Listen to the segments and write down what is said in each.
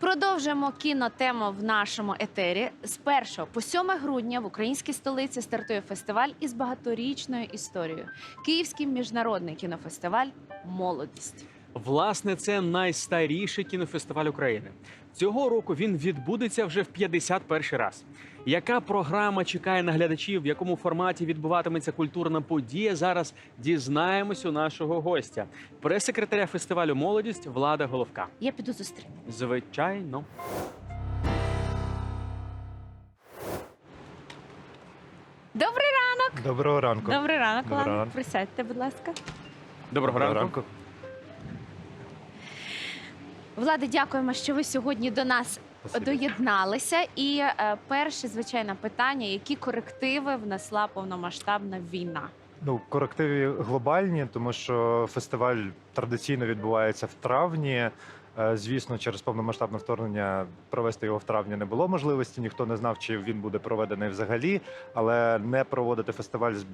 Продовжуємо кінотему в нашому етері. З 1 по 7 грудня в українській столиці стартує фестиваль із багаторічною історією. Київський міжнародний кінофестиваль Молодість. Власне, це найстаріший кінофестиваль України. Цього року він відбудеться вже в 51 раз. Яка програма чекає на глядачів, в якому форматі відбуватиметься культурна подія? Зараз дізнаємось у нашого гостя, прес-секретаря фестивалю Молодість Влада Головка. Я піду зустріну. Звичайно. Добрий ранок! Доброго ранку. Добрий ранок, Доброго Влада. ранку. Присядьте, будь ласка. Доброго ранку. Влади, дякуємо, що ви сьогодні до нас Спасибі. доєдналися. І е, перше, звичайне питання: які корективи внесла повномасштабна війна? Ну, корективи глобальні, тому що фестиваль традиційно відбувається в травні. Е, Звісно, через повномасштабне вторгнення провести його в травні не було можливості. Ніхто не знав, чи він буде проведений взагалі. Але не проводити фестиваль з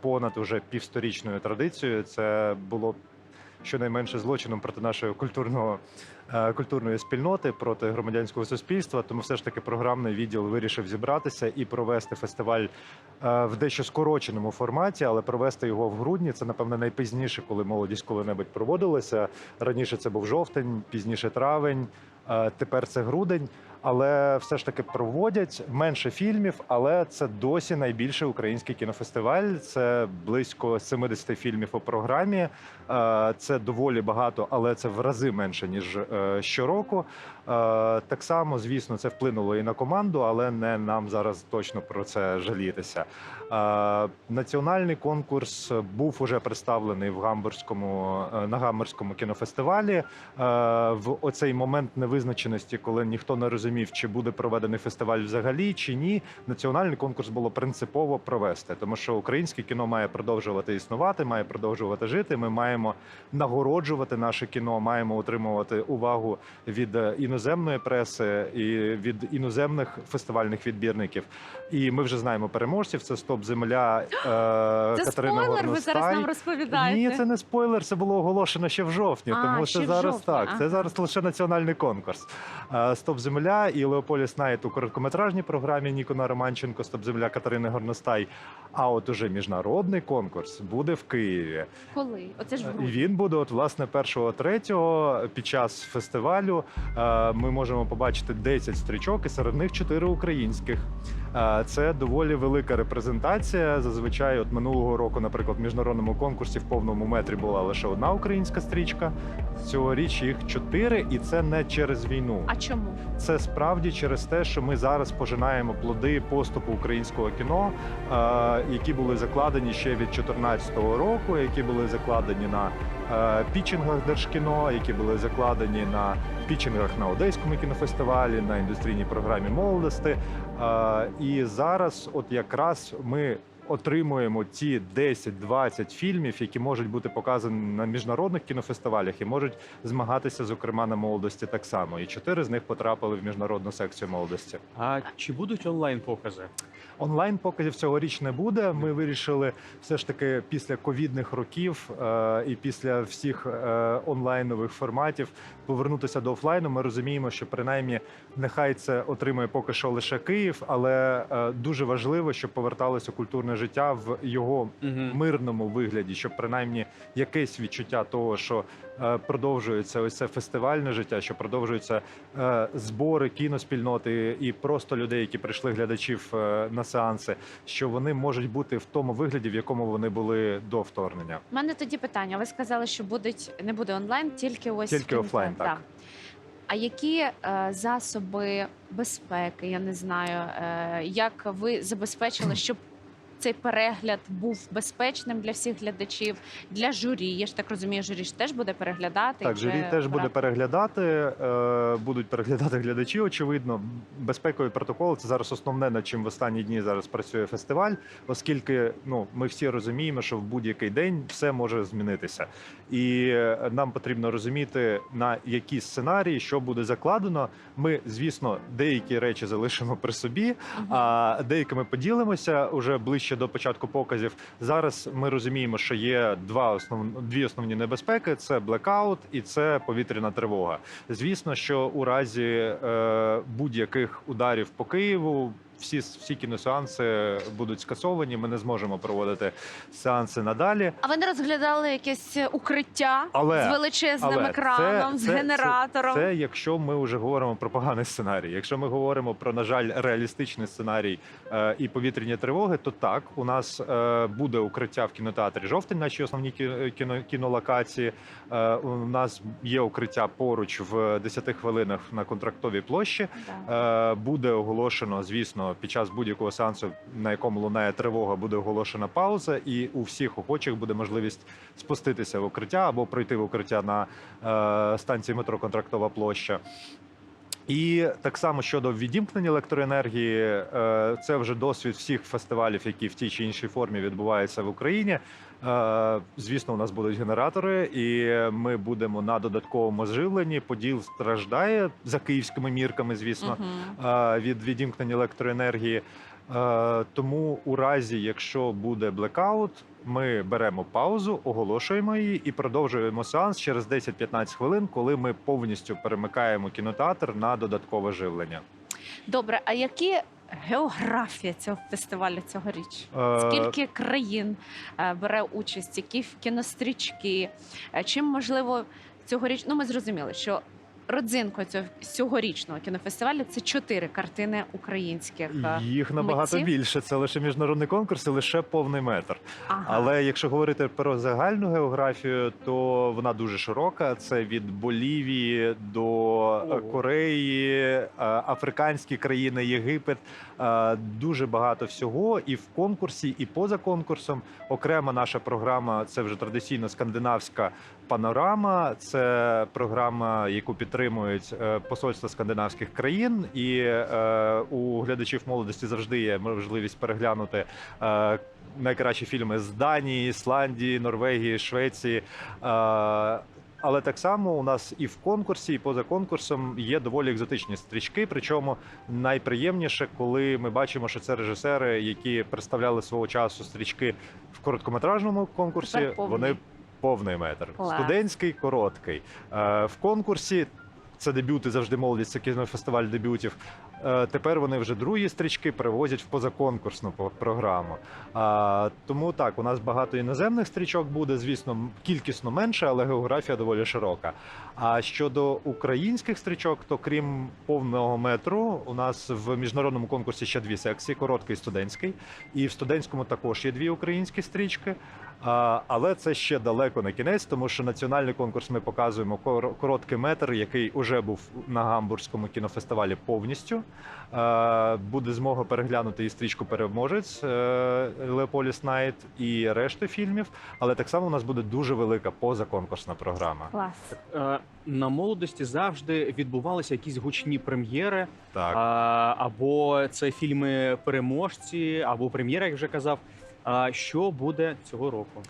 понад уже півсторічною традицією це було щонайменше злочином проти нашої культурного е, культурної спільноти, проти громадянського суспільства. Тому все ж таки програмний відділ вирішив зібратися і провести фестиваль е, в дещо скороченому форматі, але провести його в грудні це напевно найпізніше, коли молодість коли-небудь проводилася. Раніше це був жовтень, пізніше травень. е, Тепер це грудень, але все ж таки проводять менше фільмів, але це досі найбільший український кінофестиваль. Це близько 70 фільмів у програмі. Е, Це доволі багато, але це в рази менше ніж е, щороку. Е, Так само, звісно, це вплинуло і на команду, але не нам зараз точно про це жалітися. Національний конкурс був уже представлений в гамбурзькому на гамбурзькому кінофестивалі. В оцей момент невизначеності, коли ніхто не розумів, чи буде проведений фестиваль взагалі чи ні. Національний конкурс було принципово провести, тому що українське кіно має продовжувати існувати, має продовжувати жити. Ми маємо нагороджувати наше кіно, маємо отримувати увагу від е, іноземної преси і від іноземних фестивальних відбірників. І ми вже знаємо переможців. Це Стоп Земля е, Це Катерина спойлер, ви зараз нам розповідаєте. Ні, це не спойлер. Це було оголошено ще в жовтні. А, тому це зараз жовтні, так. ага. Це зараз лише національний конкурс. Е, Стоп Земля і Леополіс Найт у короткометражній програмі Нікона Романченко, Стоп Земля Катерини Горностай. А от уже міжнародний конкурс буде в Києві. Коли? Оце ж в грудні. він буде от власне 1-3 під час фестивалю. е, Ми можемо побачити 10 стрічок, і серед них 4 українських. Е, Це доволі велика репрезентація. Зазвичай, от минулого року, наприклад, в міжнародному конкурсі в повному метрі була лише одна українська стрічка. Цьогоріч їх чотири, і це не через війну. А чому? Це справді через те, що ми зараз пожинаємо плоди поступу українського кіно, е, які були закладені ще від 2014 року, які були закладені на е, пітчингах Держкіно, які були закладені на пітчингах на Одеському кінофестивалі, на індустрійній програмі молодості. Е, І зараз, от якраз ми. Отримуємо ті 10-20 фільмів, які можуть бути показані на міжнародних кінофестивалях і можуть змагатися, зокрема на молодості так само. І чотири з них потрапили в міжнародну секцію молодості. А чи будуть онлайн покази? Онлайн показів цьогоріч не буде. Ми вирішили все ж таки після ковідних років е, і після всіх е, онлайнових форматів повернутися до офлайну. Ми розуміємо, що принаймні нехай це отримує поки що лише Київ, але е, дуже важливо, щоб поверталося культурне життя в його мирному вигляді, щоб принаймні якесь відчуття того, що е, продовжується ось це фестивальне життя, що продовжуються е, збори кіноспільноти і просто людей, які прийшли глядачів е, на сеанси, що вони можуть бути в тому вигляді, в якому вони були до вторгнення. У мене тоді питання. Ви сказали, що будуть не буде онлайн, тільки ось Тільки офлайн, так. так. А які е, засоби безпеки, я не знаю, е, як ви забезпечили, щоб цей перегляд був безпечним для всіх глядачів, для журі? Я ж так розумію, журі ж теж буде переглядати. Так, журі теж буде переглядати, е, будуть переглядати глядачі. Очевидно, безпекові протоколи це зараз основне, над чим в останні дні зараз працює фестиваль, оскільки ну ми всі розуміємо, що в будь-який день все може змінитися, і е, нам потрібно розуміти на які сценарії, що буде закладено. Ми, звісно, деякі речі залишимо при собі, а деякими поділимося уже ближче ще до початку показів. Зараз ми розуміємо, що є два основ... дві основні небезпеки: це блекаут і це повітряна тривога. Звісно, що у разі е, будь-яких ударів по Києву. Всі всі кіносеанси будуть скасовані. Ми не зможемо проводити сеанси надалі. А ви не розглядали якесь укриття Але- з величезним але екраном, це- з це- генератором? Це якщо ми вже говоримо про поганий сценарій. Якщо ми говоримо про, на жаль, реалістичний сценарій е, і повітряні тривоги, то так у нас е, буде укриття в кінотеатрі жовтень, наші основні кі- кіно, кінолокації. Е, у нас є укриття поруч в 10 хвилинах на контрактовій площі. Да. Е, Буде оголошено, звісно, під час будь-якого сеансу, на якому лунає тривога, буде оголошена пауза, і у всіх охочих буде можливість спуститися в укриття або пройти в укриття на е, станції метро Контрактова площа. І так само щодо відімкнення електроенергії, е, це вже досвід всіх фестивалів, які в тій чи іншій формі відбуваються в Україні. Е, Звісно, у нас будуть генератори, і ми будемо на додатковому живленні. Поділ страждає за київськими мірками, звісно е, від відімкнення електроенергії. Е, Тому у разі, якщо буде блекаут, ми беремо паузу, оголошуємо її і продовжуємо сеанс через 10-15 хвилин, коли ми повністю перемикаємо кінотеатр на додаткове живлення. Добре, а які географія цього фестивалю цьогоріч? Е, Скільки країн е, бере участь, які кінострічки? Е, Чим можливо цьогоріч? Ну, ми зрозуміли, що родзинкою цього цьогорічного кінофестивалю це чотири картини українських. е, Їх набагато митців? більше. Це лише міжнародний конкурс, і лише повний метр. Ага. Але якщо говорити про загальну географію, то вона дуже широка. Це від Болівії до е, Ого. Кореї, е, африканські країни, Єгипет. Дуже багато всього. І в конкурсі, і поза конкурсом. Окрема наша програма це вже традиційно скандинавська панорама. Це програма, яку підтримують е, посольства скандинавських країн, і е, у глядачів молодості завжди є можливість переглянути. е, Найкращі фільми з Данії, Ісландії, Норвегії, Швеції. Але так само у нас і в конкурсі, і поза конкурсом є доволі екзотичні стрічки. Причому найприємніше, коли ми бачимо, що це режисери, які представляли свого часу стрічки в короткометражному конкурсі. Вони повний метр. Клас. Студентський короткий. В конкурсі це дебюти завжди молодість, це кінофестиваль дебютів. Е, Тепер вони вже другі стрічки привозять в позаконкурсну по- програму. Тому так, у нас багато іноземних стрічок буде, звісно, кількісно менше, але географія доволі широка. А щодо українських стрічок, то крім повного метру, у нас в міжнародному конкурсі ще дві секції: короткий і студентський. І в студентському також є дві українські стрічки. Але це ще далеко не кінець, тому що національний конкурс ми показуємо короткий метр, який уже був на гамбурзькому кінофестивалі повністю. Е, буде змога переглянути і стрічку переможець е, Леополіс Найт і решту фільмів. Але так само у нас буде дуже велика позаконкурсна програма. Клас. Е, На молодості завжди відбувалися якісь гучні прем'єри, Так. або це фільми переможці, або прем'єра, як вже казав. А що буде цього року?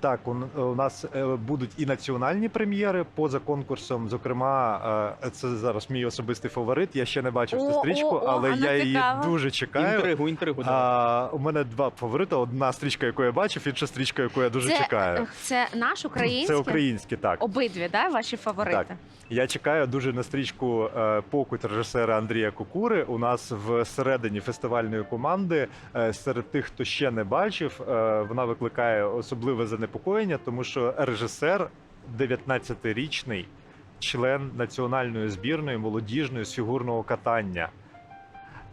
Так, у, у нас е, будуть і національні прем'єри поза конкурсом. Зокрема, е, це зараз мій особистий фаворит. Я ще не бачив цю стрічку, але ну я її дуже чекаю. Інтригу, інтригу. А, у мене два фаворити: одна стрічка, яку я бачив, інша стрічка, яку я дуже це, чекаю. е, Це наш український? Це українські, так. Обидві, да, ваші фаворити? Так. Я чекаю дуже на стрічку е, покуть режисера Андрія Кукури. У нас всередині фестивальної команди е, серед тих, хто ще не бачив, е, вона викликає особливе занепокоєння, тому що режисер 19-річний член національної збірної молодіжної з фігурного катання.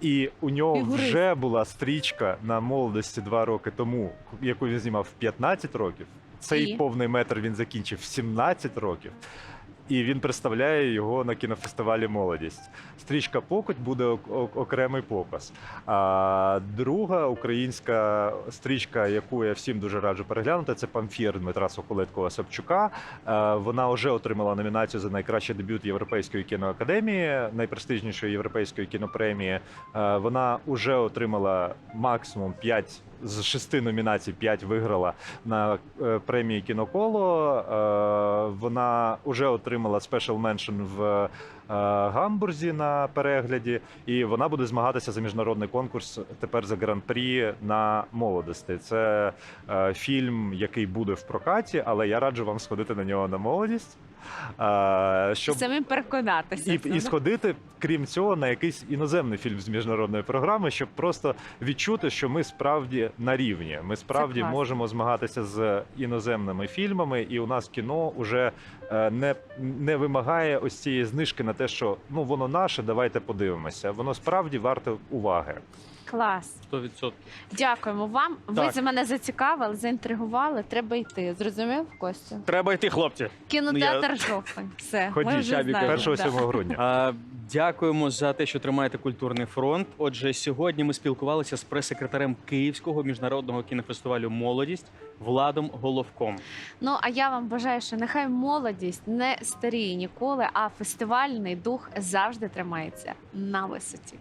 І у нього Фігурист. вже була стрічка на молодості два роки тому, яку він знімав в 15 років. Цей І? повний метр він закінчив в 17 років. І він представляє його на кінофестивалі Молодість. Стрічка Покуть буде ок- ок- окремий показ. А друга українська стрічка, яку я всім дуже раджу переглянути, це Памфір Дмитра Соколиткого Собчука. Вона вже отримала номінацію за найкращий дебют Європейської кіноакадемії, найпрестижнішої європейської кінопремії. Вона вже отримала максимум 5 з шести номінацій, 5 виграла на е, премії Кіноколо. Вона вже отримала отримала Special меншн в е, Гамбурзі на перегляді, і вона буде змагатися за міжнародний конкурс тепер за гран-прі на молодості. Це е, фільм, який буде в прокаті, але я раджу вам сходити на нього на молодість. Щоб Самим переконатися. і, і сходити, крім цього, на якийсь іноземний фільм з міжнародної програми, щоб просто відчути, що ми справді на рівні. Ми справді можемо змагатися з іноземними фільмами, і у нас кіно вже е, не, не вимагає ось цієї знижки на те, що ну воно наше, давайте подивимося. Воно справді варте уваги. Клас. 100%. Дякуємо вам. Ви Так. за мене зацікавили, заінтригували. Треба йти. Зрозумів, Костю? Треба йти, хлопці. Кінотеатр жовтень. Все. ми Ходіть, вже Чабіка. знаємо. 1-7 грудня. А, дякуємо за те, що тримаєте культурний фронт. Отже, сьогодні ми спілкувалися з прес-секретарем Київського міжнародного кінофестивалю Молодість Владом Головком. Ну а я вам бажаю, що нехай молодість не старіє ніколи, а фестивальний дух завжди тримається на висоті.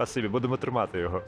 Спасибі, будемо тримати його.